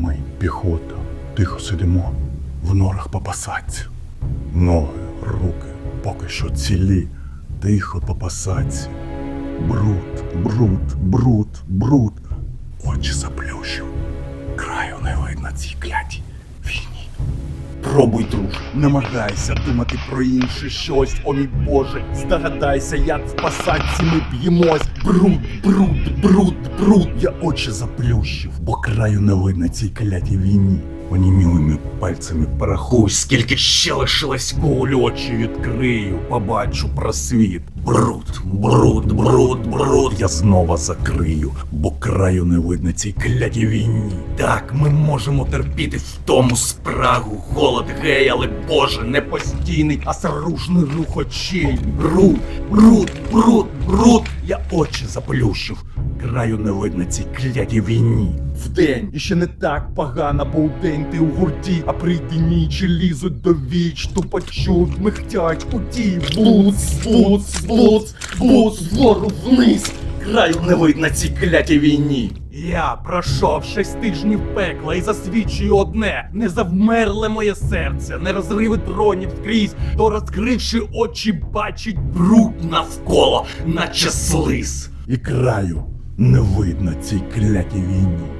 Ми, піхота, тихо сидимо в норах по. Ноги, руки поки що цілі, тихо по посадці. Бруд, бруд, бруд, бруд. Очі заплющив. Пробуй, друже, намагайся думати про інше щось, о мій Боже, здогадайся, як в пасаці ми б'ємось. Бруд, бруд, бруд, бруд. Я очі заплющив, бо краю не видно цій клятій війні. Онімілими пальцями порахуй, скільки ще лишилось куль, очі відкрию, побачу просвіт. Бруд, бруд, бруд, бруд. Я знову закрию, бо краю не видно цій клятій війні. Так, ми можемо терпіти в тому спрагу, голод гей, але Боже, не постійний, а саружний рух очей. Бруд, бруд, бруд, бруд. Я очі заплющив. Краю не видно цій клятій війні. Вдень і ще не так погано, бо вдень ти у гурті, а прийди ніч і лізуть до віч, тупочуть, михтять у ті. Блуц, блуц, блуц, блуц, вгору вниз. Краю не видно цій клятій війні. Я пройшов шість тижнів пекла і засвідчую одне: не завмерле моє серце, не розриви дронів скрізь, то розкривши очі, бачить бруд навколо, наче слиз. І краю не видно цій клятій війні.